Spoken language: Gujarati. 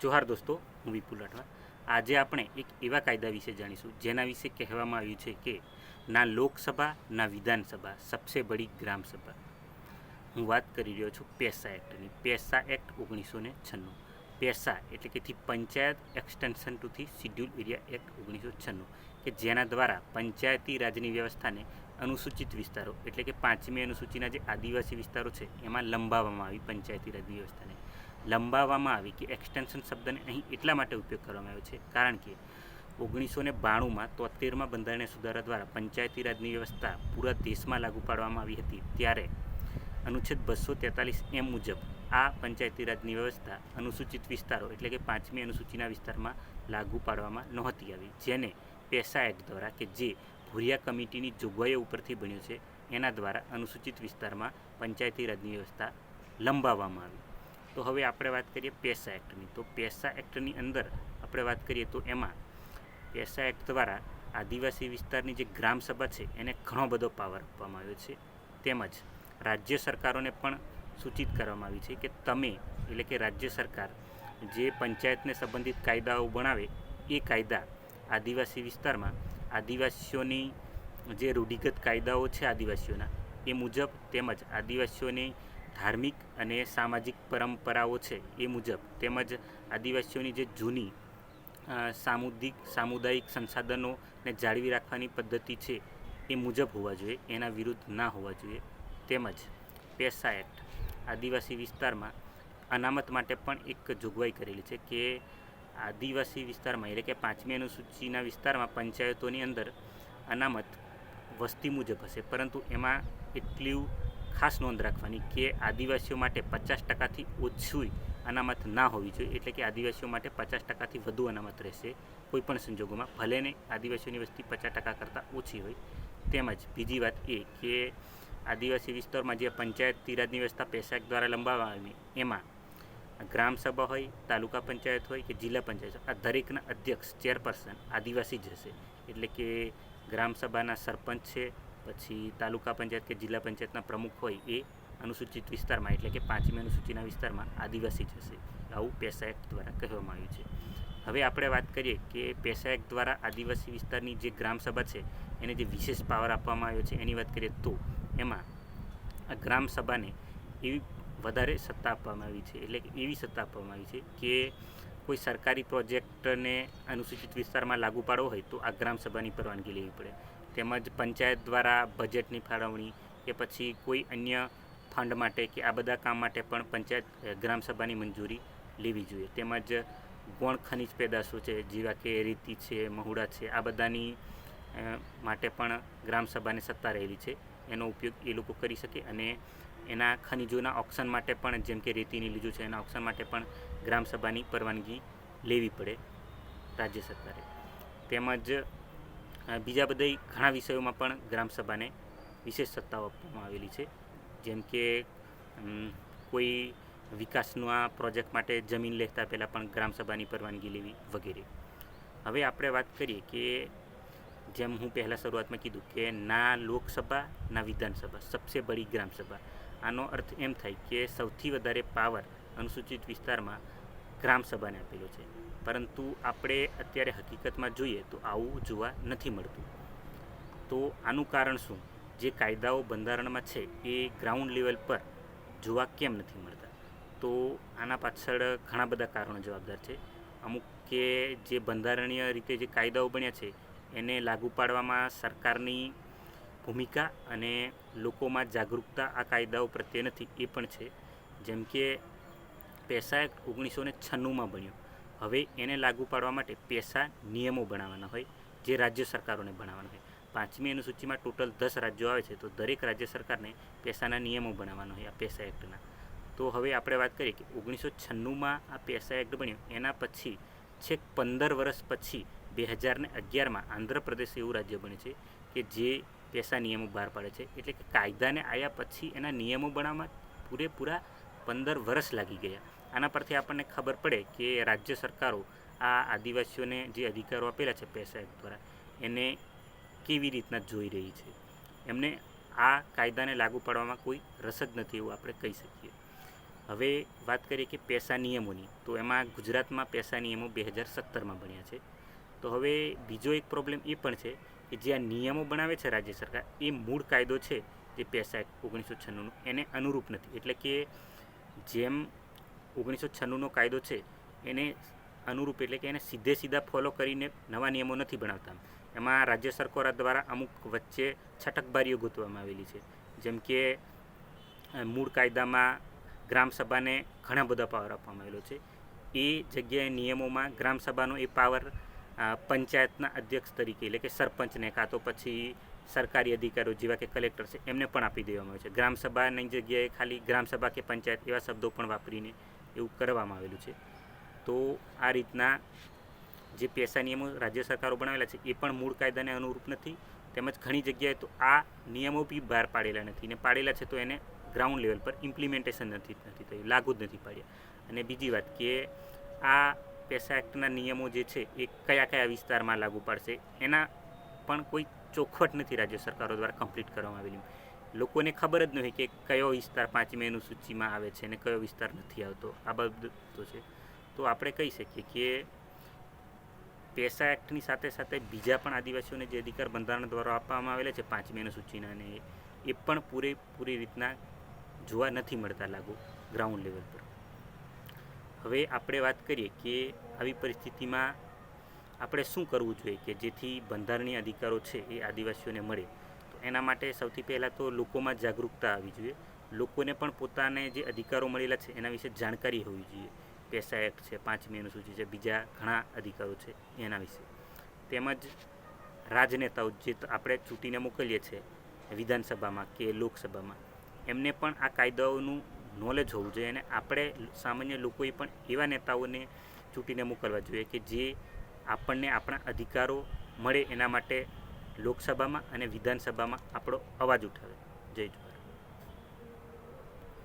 જોહાર દોસ્તો, હું વિપુલ રાઠવા. આજે આપણે એક એવા કાયદા વિશે જાણીશું, જેના વિશે કહેવામાં આવ્યું છે કે, ના લોકસભા, ના વિધાનસભા, સબસે બડી ગ્રામસભા. હું વાત કરી રહ્યો છું પેસા એક્ટની. પેસા એક્ટ ઓગણીસો ને છન્નું. પેસા એટલે કે થી પંચાયત એક્સટેન્શન ટુથી શિડ્યુલ એરિયા એક્ટ ઓગણીસો છન્નું, કે જેના દ્વારા પંચાયતી રાજની વ્યવસ્થાને અનુસૂચિત વિસ્તારો, એટલે કે પાંચમી અનુસૂચિના જે આદિવાસી વિસ્તારો છે, એમાં લંબાવવામાં આવી પંચાયતી રાજની વ્યવસ્થાને. લંબાવવામાં આવી કે એક્સટેન્શન શબ્દને અહીં એટલા માટે ઉપયોગ કરવામાં આવ્યો છે? કારણ કે ઓગણીસો ને બાણુંમાં તોતેરમાં બંધારણીય સુધારા દ્વારા પંચાયતી રાજની વ્યવસ્થા પૂરા દેશમાં લાગુ પાડવામાં આવી હતી. ત્યારે અનુચ્છેદ બસો તેતાલીસ એમ મુજબ આ પંચાયતી રાજની વ્યવસ્થા અનુસૂચિત વિસ્તારો એટલે કે પાંચમી અનુસૂચિના વિસ્તારમાં લાગુ પાડવામાં નહોતી આવી. જેને પેસા એક્ટ દ્વારા કે જે ભુરિયા કમિટીની જોગવાઈઓ ઉપરથી બન્યું છે, એના દ્વારા અનુસૂચિત વિસ્તારમાં પંચાયતી રાજની વ્યવસ્થા લંબાવવામાં આવી. તો હવે આપણે વાત કરીએ પેસા એક્ટની. તો પેસા એક્ટની અંદર આપણે વાત કરીએ તો એમાં પેસા એક્ટ દ્વારા આદિવાસી વિસ્તારની જે ગ્રામસભા છે, એને ઘણો બધો પાવર આપવામાં આવ્યો છે. તેમજ રાજ્ય સરકારોને પણ સૂચિત કરવામાં આવી છે કે તમે, એટલે કે રાજ્ય સરકાર, જે પંચાયતને સંબંધિત કાયદાઓ બનાવે, એ કાયદા આદિવાસી વિસ્તારમાં આદિવાસીઓની જે રૂઢિગત કાયદાઓ છે આદિવાસીઓના, એ મુજબ તેમજ આદિવાસીઓની ધાર્મિક અને સામાજિક પરંપરાઓ છે એ મુજબ તેમજ આદિવાસીઓની જે જૂની સામુદિક સામુદાયિક સંસાધનોને જાળવી રાખવાની પદ્ધતિ છે એ મુજબ હોવા જોઈએ, એના વિરુદ્ધ ના હોવા જોઈએ. તેમજ પેસા એક્ટ, આદિવાસી વિસ્તારમાં અનામત માટે પણ એક જોગવાઈ કરેલી છે કે આદિવાસી વિસ્તારમાં એટલે કે પાંચમી અનુસૂચિના વિસ્તારમાં પંચાયતોની અંદર અનામત વસ્તી મુજબ હશે. પરંતુ એમાં એટલી ખાસ નોંધ રાખવાની કે આદિવાસીઓ માટે પચાસ ટકાથી ઓછું અનામત ના હોવી જોઈએ. એટલે કે આદિવાસીઓ માટે પચાસ ટકાથી વધુ અનામત રહેશે. કોઈપણ સંજોગોમાં ભલે ને આદિવાસીઓની વસ્તી પચાસ ટકા કરતાં ઓછી હોય. તેમજ બીજી વાત એ કે આદિવાસી વિસ્તારમાં જે પંચાયત રાજની વ્યવસ્થા પેશાક દ્વારા લંબાવવામાં આવી એમાં ગ્રામ સભા હોય, તાલુકા પંચાયત હોય કે જિલ્લા પંચાયત આ દરેકના અધ્યક્ષ, ચેરપર્સન આદિવાસી જ હશે. એટલે કે ગ્રામ સભાના સરપંચ છે પછી તાલુકા પંચાયત કે જિલ્લા પંચાયતના પ્રમુખ હોય એ અનુસૂચિત વિસ્તારમાં, એટલે કે પાંચમી અનુસૂચિના વિસ્તારમાં આદિવાસી જશે આવું પેસા એક્ટ દ્વારા કહેવામાં આવ્યું છે. હવે આપણે વાત કરીએ કે પેસા એક્ટ દ્વારા આદિવાસી વિસ્તારની જે ગ્રામસભા છે, એને જે વિશેષ પાવર આપવામાં આવ્યો છે, એની વાત કરીએ તો એમાં આ ગ્રામસભાને એવી વધારે સત્તા આપવામાં આવી છે, એટલે એવી સત્તા આપવામાં આવી છે કે કોઈ સરકારી પ્રોજેક્ટને અનુસૂચિત વિસ્તારમાં લાગુ પાડવો હોય તો આ ગ્રામ સભાની પરવાનગી લેવી પડે. તેમજ પંચાયત દ્વારા બજેટની ફાળવણી કે પછી કોઈ અન્ય ફંડ માટે કે આ બધા કામ માટે પણ પંચાયત ગ્રામસભાની મંજૂરી લેવી જોઈએ. તેમજ ગૌણ ખનિજ પેદાશો છે, જેવા કે રેતી છે, મહુડા છે, આ બધાની માટે પણ ગ્રામસભાની સત્તા રહેલી છે. એનો ઉપયોગ એ લોકો કરી શકે અને એના ખનિજોના ઓક્શન માટે પણ, જેમ કે રેતીની લીધું છે, એના ઓક્શન માટે પણ ગ્રામસભાની પરવાનગી લેવી પડે રાજ્ય સરકારે. તેમજ બીજા બધા ઘણા વિષયોમાં પણ ગ્રામસભાને વિશેષ સત્તાઓ આપવામાં આવેલી છે. જેમ કે કોઈ વિકાસના પ્રોજેક્ટ માટે જમીન લેતા પહેલાં પણ ગ્રામસભાની પરવાનગી લેવી વગેરે. હવે આપણે વાત કરીએ કે, જેમ હું પહેલાં શરૂઆતમાં કીધું કે ના લોકસભા, ના વિધાનસભા, સબસે બડી ગ્રામસભા આનો અર્થ એમ થાય કે સૌથી વધારે પાવર અનુસૂચિત વિસ્તારમાં ગ્રામ સભાને આપેલો છે. પરંતુ આપણે અત્યારે હકીકતમાં જોઈએ તો આવું જોવા નથી મળતું. તો આનું કારણ શું? જે કાયદાઓ બંધારણમાં છે એ ગ્રાઉન્ડ લેવલ પર જોવા કેમ નથી મળતા? તો આના પાછળ ઘણા બધા કારણો જવાબદાર છે. અમુક કે જે બંધારણીય રીતે જે કાયદાઓ બન્યા છે, એને લાગુ પાડવામાં સરકારની ભૂમિકા અને લોકોમાં જાગૃતતા આ કાયદાઓ પ્રત્યે નથી, એ પણ છે. જેમ કે પેસા એક્ટ ઓગણીસો ને છન્નુંમાં બન્યો. હવે એને લાગુ પાડવા માટે પેસા નિયમો બનાવવાના હોય, જે રાજ્ય સરકારોને બનાવવાના હોય. પાંચમી અનુસૂચિમાં ટોટલ દસ રાજ્યો આવે છે, તો દરેક રાજ્ય સરકારને પેસાના નિયમો બનાવવાના હોય આ પેસા એક્ટના. તો હવે આપણે વાત કરીએ કે ઓગણીસો છન્નુંમાં આ પેસા એક્ટ બન્યો. એના પછી છેક પંદર વર્ષ પછી બે હજાર ને અગિયારમાં આંધ્રપ્રદેશ એવું રાજ્ય બને છે કે જે પેસા નિયમો બહાર પાડે છે. એટલે કે કાયદાને આવ્યા પછી એના નિયમો બનાવવામાં પૂરેપૂરા પંદર વર્ષ લાગી ગયા. આના પરથી આપણને ખબર પડે કે રાજ્ય સરકારો આ આદિવાસીઓને જે અધિકારો આપેલા છે પેસા એક્ટ દ્વારા, એને કેવી રીતના જોઈ રહી છે? એમને આ કાયદાને લાગુ પાડવામાં કોઈ રસ જ નથી એવું આપણે કહી શકીએ. હવે વાત કરીએ કે પેસા નિયમોની, તો એમાં ગુજરાતમાં પેસા નિયમો બે હજાર સત્તરમાં બન્યા છે. તો હવે બીજો એક પ્રોબ્લેમ એ પણ છે કે જે આ નિયમો બનાવે છે રાજ્ય સરકાર, એ મૂળ કાયદો છે જે પેસા એક્ટ ઓગણીસો છન્નુંનું એને અનુરૂપ નથી. એટલે કે જેમ ઓગણીસો છન્નુંનો કાયદો છે, એને અનુરૂપ એટલે કે એને સીધે સીધા ફોલો કરીને નવા નિયમો નથી બનાવતા એમાં રાજ્ય સરકારો દ્વારા અમુક વચ્ચે છટકબારીઓ ગોતવામાં આવેલી છે. જેમ કે મૂળ કાયદામાં ગ્રામસભાને ઘણા બધા પાવર આપવામાં આવેલો છે. એ જગ્યાએ નિયમોમાં ગ્રામસભાનો એ પાવર પંચાયતના અધ્યક્ષ તરીકે એટલે કે સરપંચને કાં તો પછી સરકારી અધિકારીઓ જેવા કે કલેક્ટર છે, એમને પણ આપી દેવામાં આવે છે. ગ્રામસભાની જગ્યાએ ખાલી ગ્રામસભા કે પંચાયત એવા શબ્દો પણ વાપરીને એવું કરવામાં આવેલું છે. તો આ રીતના જે પૈસા નિયમો રાજ્ય સરકારો બનાવેલા છે, એ પણ મૂળ કાયદાને અનુરૂપ નથી. તેમજ ઘણી જગ્યાએ તો આ નિયમો બી બહાર પાડેલા નથી ને પાડેલા છે તો એને ગ્રાઉન્ડ લેવલ પર ઇમ્પ્લિમેન્ટેશન નથી નથી થયું, લાગુ જ નથી પાડ્યા. અને બીજી વાત કે આ પૈસા એક્ટના નિયમો જે છે, એ કયા કયા વિસ્તારમાં લાગુ પાડશે, એના પણ કોઈ ચોખવટ નથી રાજ્ય સરકારો દ્વારા કમ્પ્લીટ કરવામાં આવેલી. લોકોને ખબર જ નથી કે કયો વિસ્તાર પાંચમી અનુસૂચિમાં આવે છે અને કયો વિસ્તાર નથી આવતો. આ બાબતો છે. તો આપણે કહી શકીએ કે પેસા એક્ટની સાથે સાથે બીજા પણ આદિવાસીઓને જે અધિકાર બંધારણ દ્વારા આપવામાં આવેલા છે પાંચમી અનુસૂચિના અને એ- પણ પૂરેપૂરી રીતના જોવા નથી મળતા લાગુ ગ્રાઉન્ડ લેવલ પર. હવે આપણે વાત કરીએ કે આવી પરિસ્થિતિમાં આપણે શું કરવું જોઈએ કે જેથી બંધારણીય અધિકારો છે એ આદિવાસીઓને મળે. એના માટે સૌથી પહેલાં તો લોકોમાં જાગૃતતા આવવી જોઈએ. લોકોને પણ પોતાને જે અધિકારો મળેલા છે, એના વિશે જાણકારી હોવી જોઈએ. પેસા એક્ટ છે પાંચમી અનુસૂચિ છે, બીજા ઘણા અધિકારો છે, એના વિશે. તેમજ રાજનેતાઓ જે આપણે ચૂંટીને મોકલીએ છીએ, વિધાનસભામાં કે લોકસભામાં, એમને પણ આ કાયદાઓનું નોલેજ હોવું જોઈએ અને આપણે સામાન્ય લોકોએ પણ એવા નેતાઓને ચૂંટીને મોકલવા જોઈએ કે જે આપણને આપણા અધિકારો મળે એના માટે લોકસભામાં અને વિધાનસભામાં આપણો અવાજ ઉઠાવે. જય જવાહર.